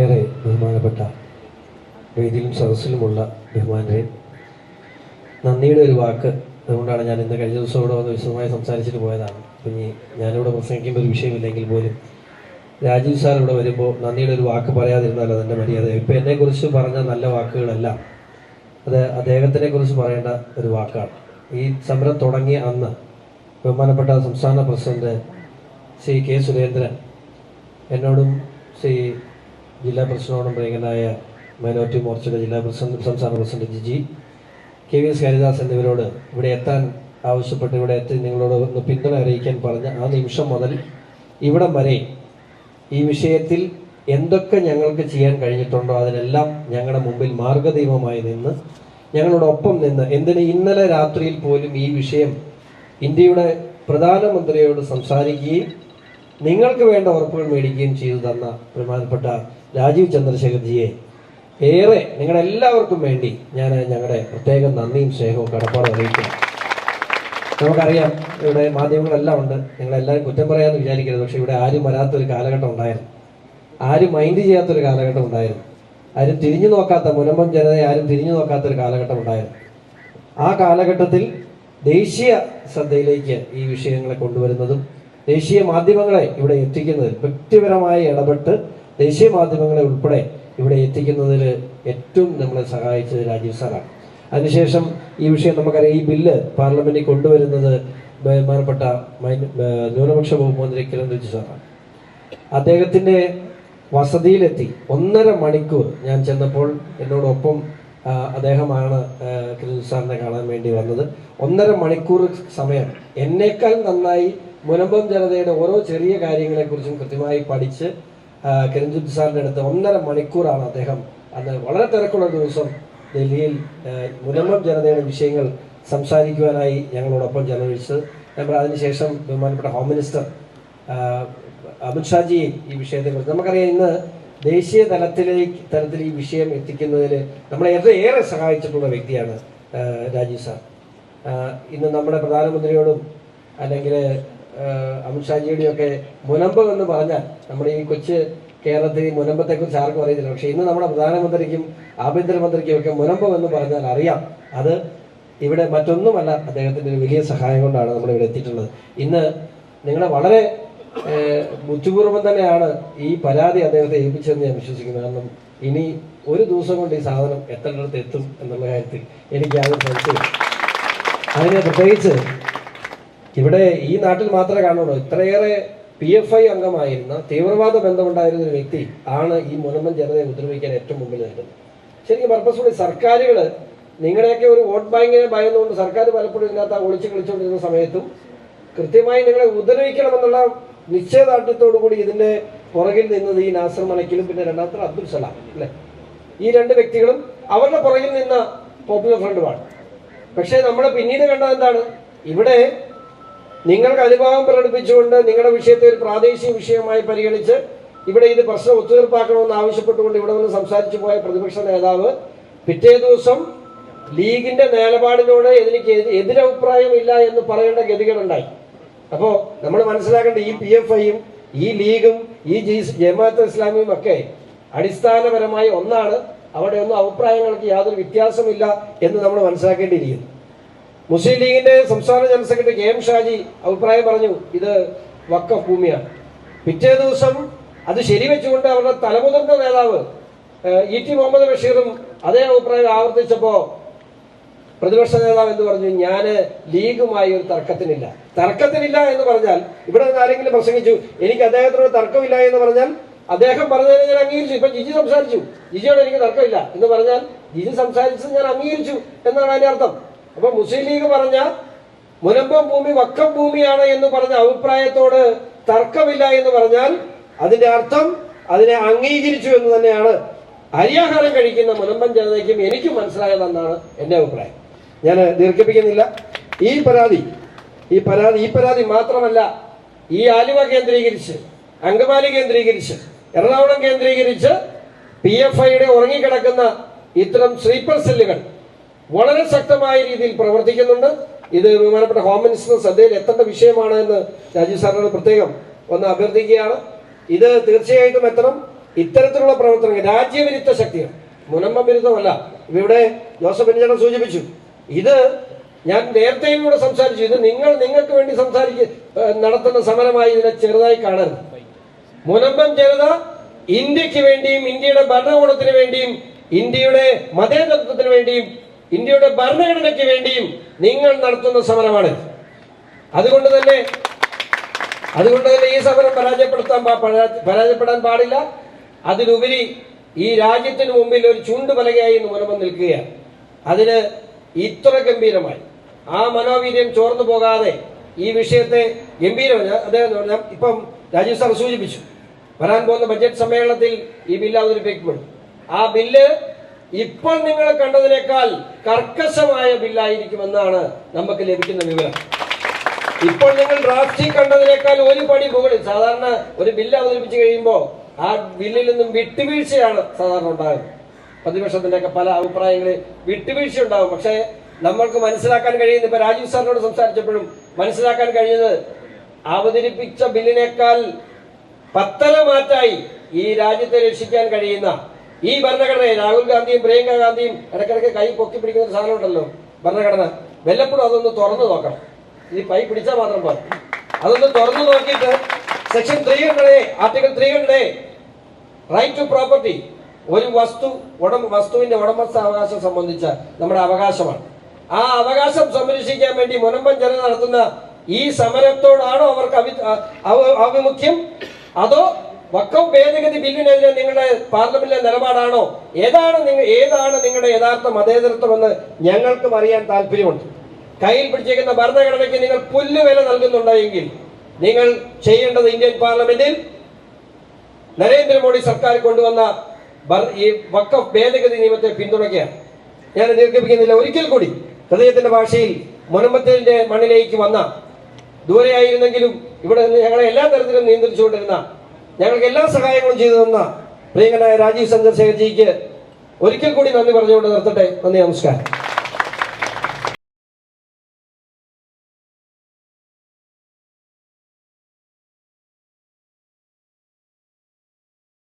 ഏറെ ബഹുമാനപ്പെട്ട വേദിയിലും സദസ്സിലുമുള്ള ബഹുമാനരെ നന്ദിയുടെ ഒരു വാക്ക് അതുകൊണ്ടാണ് ഞാൻ ഇന്ന് കഴിഞ്ഞ ദിവസം ഇവിടെ വന്ന് വിശദമായി സംസാരിച്ചിട്ട് പോയതാണ്. ഇനി ഞാനിവിടെ പ്രസംഗിക്കുമ്പോൾ ഒരു വിഷയമില്ലെങ്കിൽ പോലും രാജീവ് സാർ ഇവിടെ വരുമ്പോൾ നന്ദിയുടെ ഒരു വാക്ക് പറയാതിരുന്നാൽ അതെന്റെ മര്യാദ. ഇപ്പം എന്നെക്കുറിച്ച് പറഞ്ഞ നല്ല വാക്കുകളല്ല അത് അദ്ദേഹത്തിനെ കുറിച്ച് പറയേണ്ട ഒരു വാക്കാണ്. ഈ സമരം തുടങ്ങിയ അന്ന് ബഹുമാനപ്പെട്ട സംസ്ഥാന പ്രസിഡന്റ് ശ്രീ കെ സുരേന്ദ്രൻ എന്നോടും ശ്രീ ജില്ലാ പ്രസിഡന്റോടും പ്രിയങ്കനായ മൈനോറിറ്റി മോർച്ചയുടെ ജില്ലാ പ്രസിഡന്റ് സംസ്ഥാന president Jiji K V S Haridas എന്നിവരോട് ഇവിടെ എത്താൻ ആവശ്യപ്പെട്ട് ഇവിടെ എത്തി നിങ്ങളോട് ഒന്ന് പിന്തുണ അറിയിക്കാൻ പറഞ്ഞ ആ നിമിഷം മുതൽ ഇവിടം വരെ ഈ വിഷയത്തിൽ എന്തൊക്കെ ഞങ്ങൾക്ക് ചെയ്യാൻ കഴിഞ്ഞിട്ടുണ്ടോ അതിനെല്ലാം ഞങ്ങളുടെ മുമ്പിൽ മാർഗദൈവമായി നിന്ന് ഞങ്ങളോടൊപ്പം നിന്ന് എന്തിന് ഇന്നലെ രാത്രിയിൽ പോലും ഈ വിഷയം ഇന്ത്യയുടെ പ്രധാനമന്ത്രിയോട് സംസാരിക്കുകയും നിങ്ങൾക്ക് വേണ്ട ഉറപ്പുകൾ മേടിക്കുകയും ചെയ്തു തന്ന ബഹുമാനപ്പെട്ട രാജീവ് ചന്ദ്രശേഖർജിയെ ഏറെ നിങ്ങളെല്ലാവർക്കും വേണ്ടി ഞാൻ ഞങ്ങളുടെ പ്രത്യേകം നന്ദിയും സ്നേഹവും കടപ്പാടും അറിയിക്കുന്നു. നമുക്കറിയാം ഇവിടെ മാധ്യമങ്ങളെല്ലാം ഉണ്ട്. നിങ്ങളെല്ലാവരും കുറ്റം പറയാമെന്ന് വിചാരിക്കരുത്. പക്ഷെ ഇവിടെ ആരും വരാത്തൊരു കാലഘട്ടം ഉണ്ടായിരുന്നു. ആരും മൈൻഡ് ചെയ്യാത്തൊരു കാലഘട്ടം ഉണ്ടായിരുന്നു. ആരും തിരിഞ്ഞു നോക്കാത്ത മുനമ്പം ജനതയെ ആരും തിരിഞ്ഞു നോക്കാത്തൊരു കാലഘട്ടം ഉണ്ടായിരുന്നു. ആ കാലഘട്ടത്തിൽ ദേശീയ ശ്രദ്ധയിലേക്ക് ഈ വിഷയങ്ങളെ കൊണ്ടുവരുന്നതും ദേശീയ മാധ്യമങ്ങളെ ഇവിടെ എത്തിക്കുന്നതിൽ വ്യക്തിപരമായി ഇടപെട്ട് ദേശീയ മാധ്യമങ്ങളെ ഉൾപ്പെടെ ഇവിടെ എത്തിക്കുന്നതിൽ ഏറ്റവും നമ്മളെ സഹായിച്ചത് രാജീവ് സാറാണ്. അതിനുശേഷം ഈ വിഷയം നമുക്കറിയാം ഈ ബില്ല് പാർലമെന്റിൽ കൊണ്ടുവരുന്നത് ബഹുമാനപ്പെട്ട ന്യൂനപക്ഷ വകുപ്പ് മന്ത്രി കിരൺ റിജു സാറാണ്. അദ്ദേഹത്തിന്റെ വസതിയിലെത്തി ഒന്നര മണിക്കൂർ ഞാൻ ചെന്നപ്പോൾ എന്നോടൊപ്പം അദ്ദേഹമാണ് കിരൺ സാറിനെ കാണാൻ വേണ്ടി വന്നത്. ഒന്നര മണിക്കൂർ സമയം എന്നേക്കാൾ നന്നായി മുനമ്പം ജനതയുടെ ഓരോ ചെറിയ കാര്യങ്ങളെക്കുറിച്ചും കൃത്യമായി പഠിച്ച് സാറിന്റെ സാറിന്റെ അടുത്ത് ഒന്നര മണിക്കൂറാണ് അദ്ദേഹം അന്ന് വളരെ തിരക്കുള്ള ദിവസം ഡൽഹിയിൽ ആ, മുനമ്പം ജനതയുടെ വിഷയങ്ങൾ സംസാരിക്കുവാനായി ഞങ്ങളോടൊപ്പം ചെലവഴിച്ചത്. നമ്മൾ അതിനുശേഷം ബഹുമാനപ്പെട്ട ഹോം മിനിസ്റ്റർ അമിത്ഷാജിയെ അമിത്ഷാജി ഈ വിഷയത്തെക്കുറിച്ച് നമുക്കറിയാം ഇന്ന് ദേശീയ തലത്തിലേക്ക് തലത്തിൽ ഈ വിഷയം എത്തിക്കുന്നതിൽ നമ്മളെ ഏറെ സഹായിച്ചിട്ടുള്ള വ്യക്തിയാണ് രാജീവ് സാർ. ഇന്ന് നമ്മുടെ പ്രധാനമന്ത്രിയോടും അല്ലെങ്കിൽ അമിത്ഷാജിയുടെയും ഒക്കെ മുനമ്പം എന്ന് പറഞ്ഞാൽ നമ്മുടെ ഈ കൊച്ച് കേരളത്തിൽ മുനമ്പത്തെക്കുറിച്ച് ആർക്കും അറിയത്തില്ല. പക്ഷേ ഇന്ന് നമ്മുടെ പ്രധാനമന്ത്രിക്കും ആഭ്യന്തരമന്ത്രിക്കും ഒക്കെ മുനമ്പം എന്ന് പറഞ്ഞാൽ അറിയാം. അത് ഇവിടെ മറ്റൊന്നുമല്ല അദ്ദേഹത്തിന്റെ ഒരു വലിയ സഹായം കൊണ്ടാണ് നമ്മൾ ഇവിടെ എത്തിയിട്ടുള്ളത്. ഇന്ന് നിങ്ങളെ വളരെ ബുദ്ധിപൂർവം തന്നെയാണ് ഈ പരാതി അദ്ദേഹത്തെ ഏൽപ്പിച്ചതെന്ന് ഞാൻ വിശ്വസിക്കുന്നു. കാരണം ഇനി ഒരു ദിവസം കൊണ്ട് ഈ സാധനം എത്രയിടത്ത് എത്തും എന്നുള്ള കാര്യത്തിൽ എനിക്ക് യാതൊരു സംശയം അതിന് പ്രത്യേകിച്ച് ഇവിടെ ഈ നാട്ടിൽ മാത്രമേ കാണുള്ളൂ ഇത്രയേറെ പി എഫ് ഐ അംഗമായിരുന്ന തീവ്രവാദ ബന്ധമുണ്ടായിരുന്ന ഒരു വ്യക്തി ആണ് ഈ മുനമ്പൻ ജനതയെ ഉപദ്രവിക്കാൻ ഏറ്റവും മുമ്പിൽ നിൽക്കുന്നത് ശരിക്കും പർപ്പസ്ഫുള്ളി സർക്കാരുകൾ നിങ്ങളുടെയൊക്കെ ഒരു വോട്ട് ബാങ്കിനെ ഭയന്നുകൊണ്ട് സർക്കാർ പലപ്പോഴും ഇതിനകത്ത് ഒളിച്ചു ഒളിച്ച് കളിച്ചുകൊണ്ടിരുന്ന സമയത്തും കൃത്യമായി നിങ്ങളെ ഉപദ്രവിക്കണമെന്നുള്ള നിശ്ചയദാർഢ്യത്തോടു കൂടി ഇതിന്റെ പുറകിൽ നിന്നത് ഈ നാസർ മലക്കിലും പിന്നെ രണ്ടാമത്തെ അബ്ദുൽ സലാം അല്ലേ? ഈ രണ്ട് വ്യക്തികളും അവരുടെ പുറകിൽ നിന്ന പോപ്പുലർ ഫ്രണ്ടുമാണ് പക്ഷേ നമ്മൾ പിന്നീട് കണ്ടത് എന്താണ്? ഇവിടെ നിങ്ങൾക്ക് അനുഭാവം പ്രകടിപ്പിച്ചുകൊണ്ട് നിങ്ങളുടെ വിഷയത്തെ ഒരു പ്രാദേശിക വിഷയമായി പരിഗണിച്ച് ഇവിടെ ഇത് പ്രശ്നം ഒത്തുതീർപ്പാക്കണമെന്ന് ആവശ്യപ്പെട്ടുകൊണ്ട് ഇവിടെ വന്ന് സംസാരിച്ചു പോയ പ്രതിപക്ഷ നേതാവ് പിറ്റേ ദിവസം ലീഗിന്റെ നിലപാടിനോട് എനിക്ക് എതിരഭിപ്രായം എതിരഭിപ്രായമില്ല എന്ന് പറയേണ്ട ഗതികളുണ്ടായി അപ്പോൾ നമ്മൾ മനസ്സിലാക്കേണ്ട ഈ പി എഫ് ഐയും ഈ ലീഗും ഈ ജി- ജമാഅത്ത് ഇസ്ലാമിയും ഒക്കെ അടിസ്ഥാനപരമായി ഒന്നാണ്. അവിടെ ഒന്നും അഭിപ്രായങ്ങൾക്ക് യാതൊരു വ്യത്യാസമില്ല എന്ന് നമ്മൾ മനസ്സിലാക്കേണ്ടിയിരിക്കുന്നു. മുസ്ലിം ലീഗിന്റെ സംസ്ഥാന general secretary K M Shaji അഭിപ്രായം പറഞ്ഞു ഇത് വക്കഫ് ഭൂമിയാണ്. പിറ്റേ ദിവസം അത് ശരിവെച്ചുകൊണ്ട് അവരുടെ തലമുതിർന്ന നേതാവ് ഇ ടി മുഹമ്മദ് ബഷീറും അതേ അഭിപ്രായം ആവർത്തിച്ചപ്പോ പ്രതിപക്ഷ നേതാവ് എന്ന് പറഞ്ഞു? ഞാൻ ലീഗുമായി ഒരു തർക്കത്തിനില്ല. തർക്കത്തിനില്ല എന്ന് പറഞ്ഞാൽ ഇവിടെ നിന്ന് ആരെങ്കിലും പ്രസംഗിച്ചു എനിക്ക് അദ്ദേഹത്തിനോട് തർക്കമില്ല എന്ന് പറഞ്ഞാൽ അദ്ദേഹം പറഞ്ഞതിനെ ഞാൻ അംഗീകരിച്ചു. ഇപ്പൊ ജിജി സംസാരിച്ചു. ജിജിയോട് എനിക്ക് തർക്കമില്ല എന്ന് പറഞ്ഞാൽ ജിജി സംസാരിച്ചത് ഞാൻ അംഗീകരിച്ചു എന്നാണ് അതിന്റെ അർത്ഥം. അപ്പൊ മുസ്ലിം ലീഗ് പറഞ്ഞ മുനമ്പം ഭൂമി വക്കം ഭൂമിയാണ് എന്ന് പറഞ്ഞ അഭിപ്രായത്തോട് തർക്കമില്ല എന്ന് പറഞ്ഞാൽ അതിന്റെ അർത്ഥം അതിനെ അംഗീകരിച്ചു എന്ന് തന്നെയാണ്. അരിയാഹാരം കഴിക്കുന്ന മുനമ്പൻ ജനതയ്ക്കും എനിക്കും മനസ്സിലായതെന്നാണ് എന്റെ അഭിപ്രായം. ഞാൻ ദീർഘിപ്പിക്കുന്നില്ല. ഈ പരാതി ഈ പരാതി ഈ പരാതി മാത്രമല്ല ഈ ആലുവ കേന്ദ്രീകരിച്ച് അങ്കമാലി കേന്ദ്രീകരിച്ച് എറണാകുളം കേന്ദ്രീകരിച്ച് പി എഫ് ഐയുടെ ഉറങ്ങിക്കിടക്കുന്ന ഇത്തരം സ്ലീപ്പർ സെല്ലുകൾ വളരെ ശക്തമായ രീതിയിൽ പ്രവർത്തിക്കുന്നുണ്ട്. ഇത് ബഹുമാനപ്പെട്ട ഹോം മിനിസ്റ്റർ ശ്രദ്ധയിൽ എത്തേണ്ട വിഷയമാണ് എന്ന് രാജീവ് സാറിനോട് പ്രത്യേകം ഒന്ന് അഭ്യർത്ഥിക്കുകയാണ്. ഇത് തീർച്ചയായിട്ടും എത്തണം. ഇത്തരത്തിലുള്ള പ്രവർത്തനങ്ങൾ രാജ്യവിരുദ്ധ ശക്തികൾ മുനമ്പ വിരുദ്ധമല്ല ഇവിടെ ജോസഫ് ബെഞ്ചടം സൂചിപ്പിച്ചു. ഇത് ഞാൻ നേരത്തെയും കൂടെ സംസാരിച്ചു. ഇത് നിങ്ങൾ നിങ്ങൾക്ക് വേണ്ടി സംസാരിക്ക നടത്തുന്ന സമരമായി ഇതിനെ ചെറുതായി കാണരുത്. മുനമ്പം ജനത ഇന്ത്യയ്ക്ക് വേണ്ടിയും ഇന്ത്യയുടെ ഭരണകൂടത്തിന് വേണ്ടിയും ഇന്ത്യയുടെ മതേതത്വത്തിന് വേണ്ടിയും ഇന്ത്യയുടെ ഭരണഘടനയ്ക്ക് വേണ്ടിയും നിങ്ങൾ നടത്തുന്ന സമരമാണ്. അതുകൊണ്ട് തന്നെ അതുകൊണ്ട് തന്നെ ഈ സമരം പരാജയപ്പെടുത്താൻ പരാജയപ്പെടാൻ പാടില്ല. അതിലുപരി ഈ രാജ്യത്തിന് മുമ്പിൽ ഒരു ചൂണ്ടുപലകയായി ഇന്ന് മുനമ്പം നിൽക്കുകയാണ്. അതിന് ഇത്ര ഗംഭീരമായി. ആ മനോവീര്യം ചോർന്നു പോകാതെ ഈ വിഷയത്തെ ഗംഭീരമായി അദ്ദേഹം ഇപ്പം രാജീവ് സാർ സൂചിപ്പിച്ചു. വരാൻ പോകുന്ന ബജറ്റ് സമ്മേളനത്തിൽ ഈ ബില്ല് അവതരിപ്പിക്കപ്പെടും ആ ബില്ല് ഇപ്പോൾ നിങ്ങൾ കണ്ടതിനേക്കാൾ കർക്കശമായ ബില്ലായിരിക്കുമെന്നാണ് നമുക്ക് ലഭിക്കുന്ന വിവരം. ഇപ്പോൾ നിങ്ങൾ ഡ്രാഫ്റ്റിംഗ് കണ്ടതിനേക്കാൾ ഒരു പടി മുകളിൽ സാധാരണ ഒരു ബില്ല് അവതരിപ്പിച്ച് കഴിയുമ്പോൾ ആ ബില്ലിൽ നിന്നും വിട്ടുവീഴ്ചയാണ് സാധാരണ ഉണ്ടാകുന്നത്. പ്രതിപക്ഷത്തിന്റെ ഒക്കെ പല അഭിപ്രായങ്ങളിൽ വിട്ടുവീഴ്ച ഉണ്ടാകും പക്ഷേ നമ്മൾക്ക് മനസ്സിലാക്കാൻ കഴിയുന്നത് ഇപ്പൊ രാജീവ് സാറിനോട് സംസാരിച്ചപ്പോഴും മനസ്സിലാക്കാൻ കഴിഞ്ഞത് അവതരിപ്പിച്ച ബില്ലിനേക്കാൾ പത്തര മാറ്റായി ഈ രാജ്യത്തെ രക്ഷിക്കാൻ കഴിയുന്ന ഈ ഭരണഘടനയെ രാഹുൽ ഗാന്ധിയും പ്രിയങ്ക ഗാന്ധിയും ഇടയ്ക്കിടയ്ക്ക് കൈ പൊക്കി പിടിക്കുന്ന ഒരു സാധനം ഉണ്ടല്ലോ ഭരണഘടന. വല്ലപ്പോഴും അതൊന്ന് തുറന്നു നോക്കണം. ഈ പൈ പിടിച്ചാൽ മാത്രം പോലെ അതൊന്ന് തുറന്നു നോക്കിയിട്ട് section three hundred article three hundred right to property ഒരു വസ്തു ഉടമ വസ്തുവിന്റെ ഉടമസ്ഥ അവകാശം സംബന്ധിച്ച നമ്മുടെ അവകാശമാണ്. ആ അവകാശം സംരക്ഷിക്കാൻ വേണ്ടി മുനമ്പൻ ജനത നടത്തുന്ന ഈ സമരത്തോടാണോ അവർക്ക് അവി ആഭിമുഖ്യം? അതോ വക്കം ഭേദഗതി ബില്ലിനെതിരെ നിങ്ങളുടെ പാർലമെന്റിലെ നിലപാടാണോ? ഏതാണ് നിങ്ങൾ ഏതാണ് നിങ്ങളുടെ യഥാർത്ഥ മതേതരത്വം എന്ന് ഞങ്ങൾക്കും അറിയാൻ താല്പര്യമുണ്ട്. കയ്യിൽ പിടിച്ചേക്കുന്ന ഭരണഘടനയ്ക്ക് നിങ്ങൾ പുല്ലുവില നൽകുന്നുണ്ടെങ്കിൽ നിങ്ങൾ ചെയ്യേണ്ടത് ഇന്ത്യൻ പാർലമെന്റിൽ നരേന്ദ്രമോദി സർക്കാർ കൊണ്ടുവന്ന ഈ വക്കഫ് ഭേദഗതി നിയമത്തെ പിന്തുണയ്ക്കുകയാണ്. ഞാൻ ദീർഘിപ്പിക്കുന്നില്ല. ഒരിക്കൽ കൂടി ഹൃദയത്തിന്റെ ഭാഷയിൽ മുനമ്പത്തിന്റെ മണ്ണിലേക്ക് വന്ന ദൂരെയായിരുന്നെങ്കിലും ഇവിടെ ഞങ്ങളെ എല്ലാ തരത്തിലും നിയന്ത്രിച്ചുകൊണ്ടിരുന്ന ഞങ്ങൾക്ക് എല്ലാ സഹായങ്ങളും ചെയ്തു തന്ന പ്രിയങ്കനായ രാജീവ് ചന്ദ്രശേഖർജിക്ക് ഒരിക്കൽ കൂടി നന്ദി പറഞ്ഞുകൊണ്ട് നിർത്തട്ടെ. നന്ദി നമസ്കാരം.